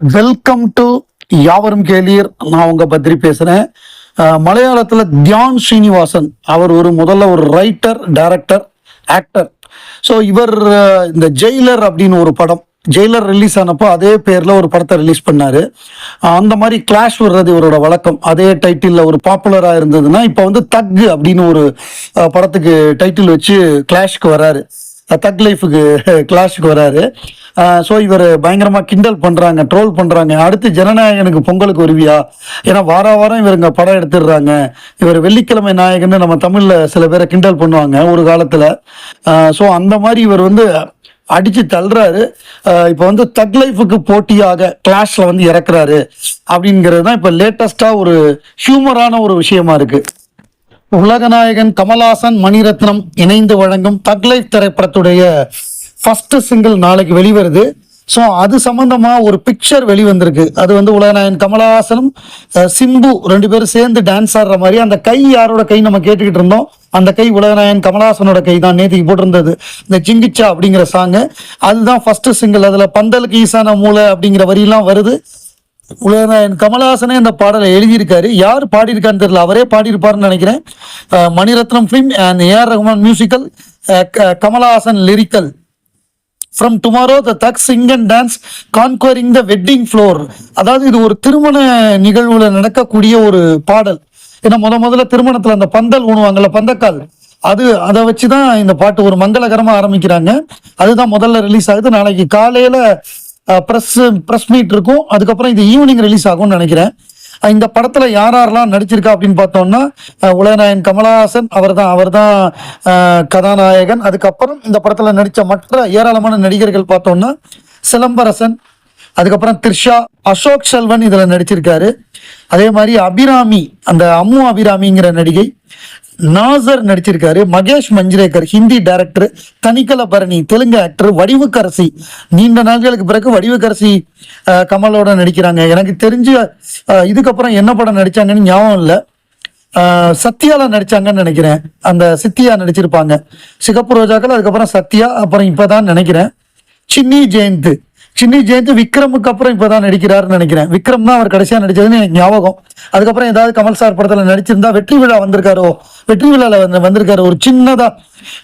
Welcome to யாவரும் கேளீர். நான் உங்க பத்ரி பேசுறேன். மலையாளத்துல தியான் ஸ்ரீனிவாசன். அவர் ஒரு முதல்ல ஒரு ரைட்டர் டைரக்டர் ஆக்டர் ஸோ இவர் இந்த ஜெயிலர் அப்படின்னு ஒரு படம் ஜெயிலர் ரிலீஸ் ஆனப்போ அதே பேரில் ஒரு படத்தை ரிலீஸ் பண்ணார். அந்த மாதிரி கிளாஷ் வர்றது இவரோட வழக்கம். அதே டைட்டிலில் ஒரு பாப்புலராக இருந்ததுன்னா இப்போ வந்து தக் அப்படின்னு ஒரு படத்துக்கு டைட்டில் வச்சு கிளாஷ்க்கு வராரு. தக் லைஃபுக்கு கிளாஷுக்கு வராரு. ஸோ இவர் பயங்கரமாக கிண்டல் பண்ணுறாங்க ட்ரோல் பண்ணுறாங்க அடுத்து ஜனநாயகனுக்கு பொங்கலுக்கு வருவியா? ஏன்னா வார வாரம் இவருங்க படம் எடுத்துடுறாங்க. இவர் வெள்ளிக்கிழமை நாயகன்னு நம்ம தமிழில் சில பேரை கிண்டல் பண்ணுவாங்க ஒரு காலத்தில். ஸோ அந்த மாதிரி இவர் வந்து அடிச்சு தள்ளுறாரு. இப்போ வந்து தக் லைஃபுக்கு போட்டியாக கிளாஷ்ல வந்து இறக்குறாரு. அப்படிங்கிறது தான் இப்போ லேட்டஸ்ட்டாக ஒரு ஹியூமரான ஒரு விஷயமா இருக்கு. உலகநாயகன் கமலாசன் மணிரத்னம் இணைந்து வழங்கும் தக் லைஃப் திரைப்படத்துடைய ஃபர்ஸ்ட் சிங்கிள் நாளைக்கு வெளிவருது. ஸோ அது சம்மந்தமாக ஒரு பிக்சர் வெளிவந்திருக்கு. அது வந்து உலகநாயன் கமலஹாசனும் சிம்பு ரெண்டு பேரும் சேர்ந்து டான்ஸ் ஆடுற மாதிரி அந்த கை யாரோட கை நம்ம கேட்டுக்கிட்டு இருந்தோம். அந்த கை உலகநாயன் கமலஹாசனோட கை தான் நேத்திக்கு போட்டிருந்தது. இந்த ஜிங்கிச்சா அப்படிங்கிற சாங்கு அதுதான் ஃபர்ஸ்ட் சிங்கிள் அதில் பந்தலுக்கு ஈசான மூளை அப்படிங்கிற வரியெல்லாம் வருது. உலகநாயன் கமலஹாசனே இந்த பாடலை எழுதியிருக்காரு. யார் பாடியிருக்கான்னு தெரியல. அவரே பாடியிருப்பாருன்னு நினைக்கிறேன். Mani Ratnam film and AR Rahman musical Kamal Haasan lyrical from tomorrow the thug sing and dance conquering the wedding floor அதாவது இது ஒரு திருமண நிகழ்வுல நடக்கக்கூடிய ஒரு பாடல். ஏன்னா முத முதல்ல திருமணத்துல அந்த பந்தல் ஊணுவாங்கல்ல பந்தக்கால். அது அதை வச்சு தான் இந்த பாட்டு ஒரு மங்களகரமா ஆரம்பிக்கிறாங்க. அதுதான் முதல்ல ரிலீஸ் ஆகுது. நாளைக்கு காலையில ப்ரெஸ் ப்ரெஸ் மீட் இருக்கும். அதுக்கப்புறம் இது ஈவினிங் ரிலீஸ் ஆகும்னு நினைக்கிறேன். இந்த படத்தில் யார் யாரெல்லாம் நடிச்சிருக்கா அப்படின்னு பார்த்தோம்னா உலகநாயகன் கமலஹாசன் அவர்தான் அவர் தான் கதாநாயகன். அதுக்கப்புறம் இந்த படத்தில் நடித்த மற்ற ஏராளமான நடிகர்கள் பார்த்தோம்னா சிலம்பரசன் அதுக்கப்புறம் த்ரிஷா அசோக் செல்வன் இதில் நடிச்சிருக்காரு. அதே மாதிரி அபிராமி அந்த அம்மு அபிராமிங்கிற நடிகை நாசர் நடிச்சிருக்காரு. Mahesh Manjrekar Hindi director Tanikella Bharani Telugu actor Vadivukkarasi. நீண்ட நாட்களுக்கு பிறகு வடிவுக்கரசி கமலோட நடிக்கிறாங்க. எனக்கு தெரிஞ்சு இதுக்கப்புறம் என்ன படம் நடிச்சாங்கன்னு ஞாபகம் இல்லை. சத்யால நடிச்சாங்கன்னு நினைக்கிறேன். அந்த சித்தியா நடிச்சிருப்பாங்க. சிகப்பு ரோஜாக்கள் அதுக்கப்புறம் சத்யா அப்புறம் இப்போதான் நினைக்கிறேன். சின்னி ஜெயந்த். சின்னி ஜெயந்த் விக்ரமுக்கு அப்புறம் இப்போதான் நடிக்கிறாருன்னு நினைக்கிறேன். விக்ரம் தான் அவர் கடைசியாக நடிச்சதுன்னு எனக்கு ஞாபகம். அதுக்கப்புறம் ஏதாவது கமல் சார் படத்தில் நடிச்சிருந்தா வெற்றி விழா வந்திருக்காரோ? வெற்றி விழாவில் வந்து வந்திருக்காரு ஒரு சின்னதாக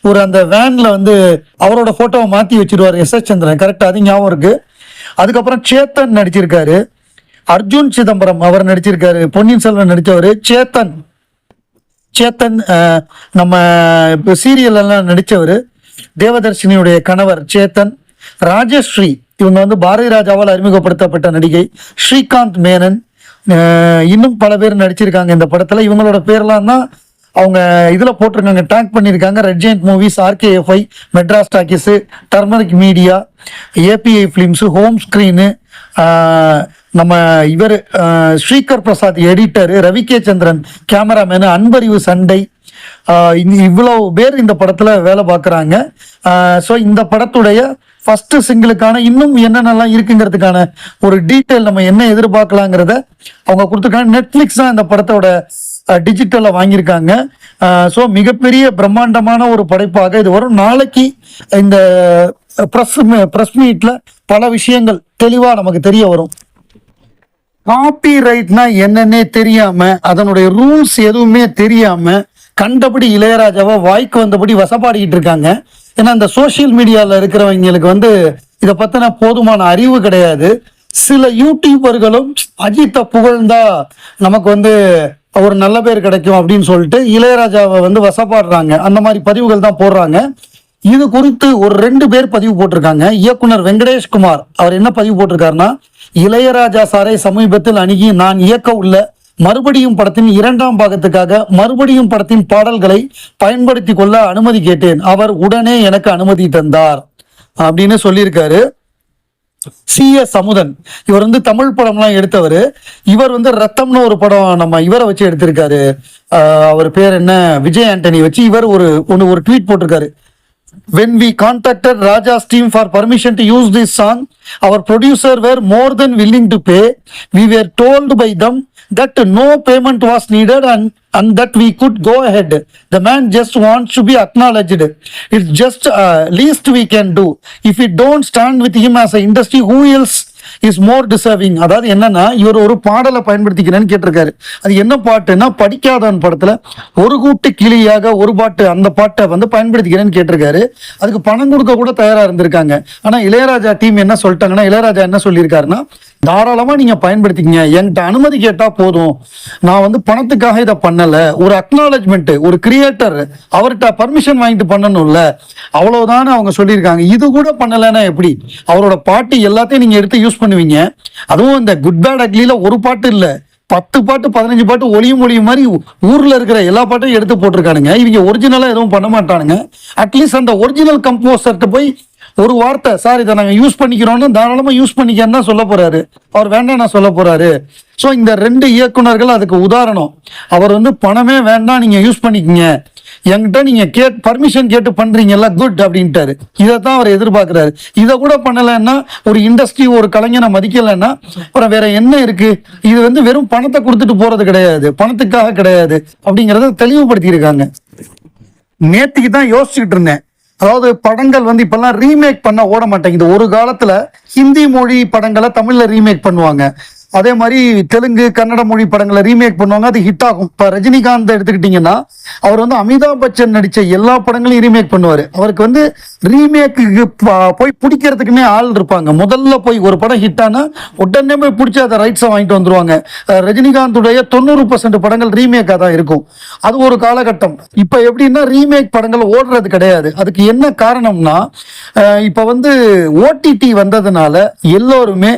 ஒரு அந்த வேனில் வந்து அவரோட ஃபோட்டோவை மாற்றி வச்சிருவார் எஸ் எஸ் சந்திரன். கரெக்டாக அது ஞாபகம் இருக்குது அதுக்கப்புறம் சேத்தன் நடிச்சிருக்காரு. அர்ஜுன் சிதம்பரம் அவர் நடிச்சிருக்காரு. பொன்னியின் செல்வன் நடித்தவர் சேத்தன். சேத்தன் நம்ம இப்போ சீரியல் எல்லாம் நடித்தவர் தேவதர்ஷினியுடைய கணவர் சேத்தன். ராஜஸ்ரீ இவங்க வந்து பாரதி ராஜாவால் அறிமுகப்படுத்தப்பட்ட நடிகை ஸ்ரீகாந்த் மேனன். இன்னும் பல பேர் நடிச்சிருக்காங்க இந்த படத்தில். இவங்களோட பேர்லாம் தான் அவங்க இதில் போட்டிருக்காங்க. டேக் பண்ணியிருக்காங்க. Red movies RKFI Madras talkies turmeric media ABI films home screen நம்ம இவர் Sreekar Prasad editor Ravi K Chandran cameraman Anbariv சண்டை இவ்வளோ இவ்வளவு பேர் இந்த படத்தில் வேலை பார்க்குறாங்க. ஸோ இந்த படத்துடைய ஃபர்ஸ்ட் சிங்கிளுக்கான இன்னும் என்னென்னலாம் இருக்குங்கிறதுக்கான ஒரு டீட்டெயில் நம்ம என்ன எதிர்பார்க்கலாங்கிறத அவங்க கொடுத்துருக்காங்க. நெட்ஃப்ளிக்ஸ் தான் இந்த படத்தோட டிஜிட்டலில் வாங்கியிருக்காங்க. ஸோ மிகப்பெரிய பிரம்மாண்டமான ஒரு படைப்பாக இது வரும். நாளைக்கு இந்த ப்ரெஸ் ப்ரெஸ் மீட்டில் பல விஷயங்கள் தெளிவாக நமக்கு தெரிய வரும். காப்பி ரைட்னா என்னன்னே தெரியாம அதனுடைய ரூல்ஸ் எதுவுமே தெரியாம கண்டபடி இளையராஜாவை வாய்க்கு வந்தபடி வசப்பாடிக்கிட்டு இருக்காங்க. ஏன்னா இந்த சோஷியல் மீடியாவில் இருக்கிறவங்களுக்கு வந்து இதை பத்தின போதுமான அறிவு கிடையாது. சில யூடியூபர்களும் அஜித்தை புகழ்ந்தா நமக்கு வந்து ஒரு நல்ல பேர் கிடைக்கும் அப்படின்னு சொல்லிட்டு இளையராஜாவை வந்து வசப்பாடுறாங்க. அந்த மாதிரி பதிவுகள் தான் போடுறாங்க. இது குறித்து ஒரு ரெண்டு பேர் பதிவு போட்டிருக்காங்க. இயக்குனர் வெங்கடேஷ் குமார். அவர் என்ன பதிவு போட்டிருக்காருன்னா இளையராஜா சாரை சமீபத்தில் அணுகி நான் இயக்க உள்ள மறுபடியும் படத்தின் இரண்டாம் பாகத்துக்காக மறுபடியும் படத்தின் பாடல்களை பயன்படுத்தி கொள்ள அனுமதி கேட்டேன். அவர் உடனே எனக்கு அனுமதி தந்தார். அப்படின்னு சொல்லியிருக்காரு. சி. எஸ். அமுதன் இவர் வந்து தமிழ் படம்லாம் எடுத்தவர். இவர் வந்து ரத்தம்னு ஒரு படம் நம்ம இவரை வச்சு எடுத்திருக்காரு. அவர் பேர் என்ன? விஜய் ஆண்டனி வச்சு இவர் ஒரு ஒன்று ஒரு ட்வீட் போட்டிருக்காரு. When we contacted Raja's team for permission to use this song, our producer were more than willing to pay. We were told by them that no payment was needed and, and that we could go ahead. The man just wants to be acknowledged. It's just uh, least we can do. If we don't stand with him as an industry, who else is more deserving அதாவது என்னன்னா இவர் ஒரு பாடலை பயன்படுத்திக்கிறேன்னு கேட்டிருக்காரு. அது என்ன பாட்டுன்னா படிக்காதவன் படத்துல ஒரு கூட்டு கிளியாக ஒரு பாட்டு அந்த பாட்டை வந்து பயன்படுத்திக்கிறேன்னு கேட்டிருக்காரு. அதுக்கு பணம் கொடுக்க கூட தயாரா இருந்திருக்காங்க. ஆனா இளையராஜா டீம் என்ன சொல்லிட்டாங்கன்னா இளையராஜா என்ன சொல்லியிருக்காருன்னா தாராளமா நீங்க பயன்படுத்திக்கங்க. என்கிட்ட அனுமதி கேட்டா போதும். நான் வந்து பணத்துக்காக இதை பண்ணல. ஒரு அக்னாலஜ்மெண்ட் ஒரு கிரியேட்டர் அவர்கிட்ட பர்மிஷன் வாங்கிட்டு பண்ணணும்ல. அவ்வளவுதானே அவங்க சொல்லியிருக்காங்க. இது கூட பண்ணலைன்னா எப்படி? அவரோட பாட்டு எல்லாத்தையும் நீங்க எடுத்து யூஸ் பண்ணுவீங்க. அதுவும் இந்த குட் பேட் அக்லியில் ஒரு பாட்டு இல்லை. பத்து பாட்டு பதினஞ்சு பாட்டு ஒளியும் ஒளியும் மாதிரி ஊரில் இருக்கிற எல்லா பாட்டையும் எடுத்து போட்டிருக்கானுங்க. இவங்க ஒரிஜினலாக எதுவும் பண்ண மாட்டானுங்க. அட்லீஸ்ட் அந்த ஒரிஜினல் கம்போசர்கிட்ட போய் ஒரு வார்த்தை சார் இதை நாங்கள் யூஸ் பண்ணிக்கிறோம்னு தாராளமாக யூஸ் பண்ணிக்கன்னு தான் சொல்ல போகிறாரு அவர் வேண்டாம் நான் சொல்ல போகிறாரு ஸோ இந்த ரெண்டு இயக்குனர்கள் அதுக்கு உதாரணம். அவர் வந்து பணமே வேண்டாம் நீங்கள் யூஸ் பண்ணிக்கங்க. என்கிட்ட நீங்க கேட் பர்மிஷன் கேட்டு பண்றீங்கல்ல குட் அப்படின்ட்டாரு. இதை தான் அவர் எதிர்பார்க்கிறாரு. இதை கூட பண்ணலைன்னா ஒரு இண்டஸ்ட்ரி ஒரு கலைஞனை மதிக்கலைன்னா அப்புறம் வேற என்ன இருக்கு? இது வந்து வெறும் பணத்தை கொடுத்துட்டு போறது கிடையாது. பணத்துக்காக கிடையாது. அப்படிங்கறத தெளிவுபடுத்தி இருக்காங்க நேத்திக்கு தான் யோசிச்சுக்கிட்டு இருந்தேன். அதாவது படங்கள் வந்து இப்பெல்லாம் ரீமேக் பண்ண ஓட மாட்டேங்குது. ஒரு காலத்துல ஹிந்தி மொழி படங்களை தமிழ்ல ரீமேக் பண்ணுவாங்க. அதே மாதிரி தெலுங்கு கன்னட மொழி படங்களை ரீமேக் பண்ணுவாங்க அது ஹிட் ஆகும். இப்போ ரஜினிகாந்த் எடுத்துக்கிட்டிங்கன்னா அவர் வந்து அமிதாப் பச்சன் நடித்த எல்லா படங்களையும் ரீமேக் பண்ணுவார். அவருக்கு வந்து ரீமேக்கு போய் பிடிக்கிறதுக்குன்னே ஆள் இருப்பாங்க. முதல்ல போய் ஒரு படம் ஹிட் ஆனா உடனே போய் பிடிச்சி அதை ரைட்ஸை வாங்கிட்டு வந்துருவாங்க. ரஜினிகாந்துடைய தொண்ணூறு பர்சன்ட் படங்கள் ரீமேக்காக தான் இருக்கும். அது ஒரு காலகட்டம். இப்போ எப்படின்னா ரீமேக் படங்கள் ஓடுறது கிடையாது. அதுக்கு என்ன காரணம்னா இப்போ வந்து ஓடிடி வந்ததுனால எல்லோருமே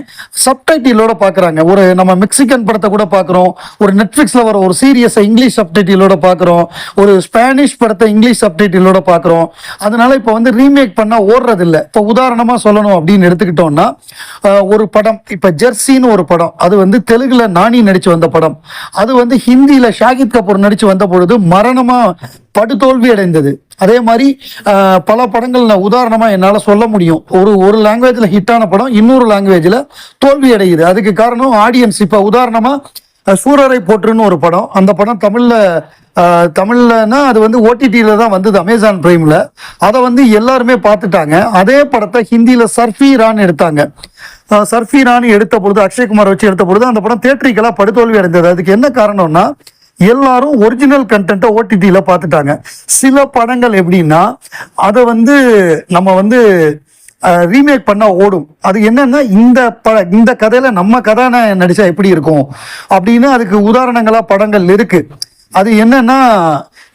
சப்டைட்டிலோட பார்க்குறாங்க ஒரு நம்ம மெக்சிகன் படத்தை கூட பார்க்குறோம். ஒரு நெட்ஃப்ளிக்ஸில் வர ஒரு சீரியஸை இங்கிலீஷ் சப்டைட்டிலோட பார்க்குறோம். ஒரு ஸ்பானிஷ் படத்தை இங்கிலீஷ் சப்டைட்டிலோட பார்க்குறோம். அதனால இப்போ வந்து ரீமேக் பண்ணால் ஓடுறதில்ல. இப்போ உதாரணமாக சொல்லணும் அப்படின்னு எடுத்துக்கிட்டோம்னா ஒரு படம். இப்போ ஜெர்சின்னு ஒரு படம். அது வந்து தெலுங்கில் நானி நடித்து வந்த படம். அது வந்து ஹிந்தியில் ஷாகித் கபூர் நடித்து வந்த பொழுது மரணமாக படுதோல்வி அடைந்தது அதே மாதிரி பல படங்கள் நான் உதாரணமாக என்னால் சொல்ல முடியும். ஒரு ஒரு லாங்குவேஜில் ஹிட்டான படம் இன்னொரு லாங்குவேஜில் தோல்வி அடையுது அதுக்கு காரணம் ஆடியன்ஸ் இப்போ உதாரணமாக சூரரை போற்றுன்னு ஒரு படம். அந்த படம் தமிழில் அஹ், தமிழ்லனா அது வந்து ஓடிடியில் தான் வந்தது அமேசான் பிரைமில் அதை வந்து எல்லாருமே பார்த்துட்டாங்க. அதே படத்தை ஹிந்தியில் சர்ஃபீரான்னு எடுத்தாங்க. அஹ், சர்ஃபீரான்னு எடுத்த பொழுது அக்ஷய்குமார் வச்சு எடுத்த பொழுது அந்த படம் தேட்டரிக்கெல்லாம் படுதோல்வி அடைந்தது அதுக்கு என்ன காரணம்னா எல்லாரும் ஒரிஜினல் கண்டென்ட்டை ஓடிடியில் பார்த்துட்டாங்க. சில படங்கள் எப்படின்னா அதை வந்து நம்ம வந்து ரீமேக் பண்ணால் ஓடும். அது என்னன்னா இந்த பட இந்த கதையில நம்ம கதாநாயகன் நடிச்சா எப்படி இருக்கும்? அப்படின்னு அதுக்கு உதாரணங்களா படங்கள் இருக்கு. அது என்னன்னா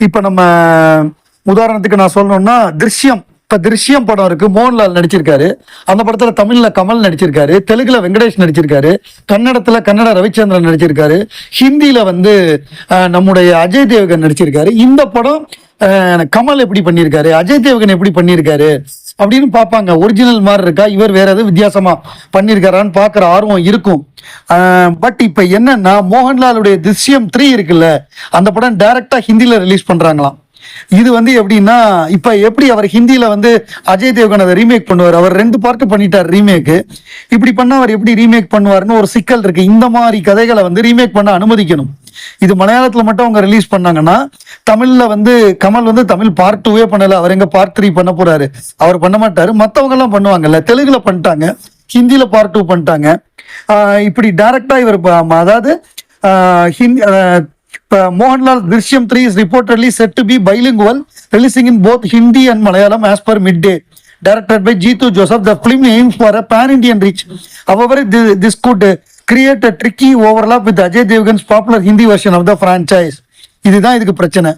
இப்ப நம்ம உதாரணத்துக்கு நான் சொல்லணும்னா திருஷ்யம். இப்போ திருஷ்யம் படம் இருக்கு. மோகன்லால் நடிச்சிருக்காரு. அந்த படத்தில் தமிழில் கமல் நடிச்சிருக்காரு. தெலுங்குல வெங்கடேஷ் நடிச்சிருக்காரு. கன்னடத்தில் கன்னட ரவிச்சந்திரன் நடிச்சிருக்காரு. ஹிந்தியில் வந்து நம்முடைய அஜய் தேவகன் நடிச்சிருக்காரு. இந்த படம் கமல் எப்படி பண்ணியிருக்காரு அஜய் தேவகன் எப்படி பண்ணியிருக்காரு அப்படின்னு பார்ப்பாங்க. ஒரிஜினல் மாதிரி இருக்கா? இவர் வேற எதுவும் வித்தியாசமா பண்ணியிருக்காரான்னு பார்க்குற ஆர்வம் இருக்கும். பட் இப்போ என்னன்னா மோகன்லாலுடைய திருஷ்யம் த்ரீ இருக்குல்ல. அந்த படம் டைரக்டா ஹிந்தியில் ரிலீஸ் பண்ணுறாங்களாம் இது வந்து எப்படின்னா இப்ப எப்படி அவர் ஹிந்தியில வந்து அஜய் தேவ்கன் அதை ரீமேக் பண்ணுவார்? அவர் ரெண்டு பார்ட் பண்ணிட்டார் ரீமேக் இப்படி பண்ண அவர் எப்படி ரீமேக் பண்ணுவார்னு ஒரு சிக்கல் இருக்கு. இந்த மாதிரி கதைகளை வந்து ரீமேக் பண்ண அனுமதிக்கணும். இது மலையாளத்துல மட்டும் அவங்க ரிலீஸ் பண்ணாங்கன்னா தமிழ்ல வந்து கமல் வந்து தமிழ் பார்ட் டூவே பண்ணல. அவர் எங்க பார்ட் த்ரீ பண்ண போறாரு. அவர் பண்ண மாட்டாரு. மத்தவங்க எல்லாம் பண்ணுவாங்கல்ல. தெலுங்குல பண்ணிட்டாங்க. ஹிந்தியில பார்ட் டூ பண்ணிட்டாங்க. இப்படி டைரக்டா இவர் அதாவது Hindi Mohanlal Drishyam three is reportedly set to be bilingual releasing in both Hindi and Malayalam as per mid day directed by Jeetu Joseph. The film aims for a pan-Indian reach. However, thi- this could uh, create a tricky overlap with Ajay Devgan's popular Hindi version of the franchise. இதுதான் இதுக்கு பிரச்சனை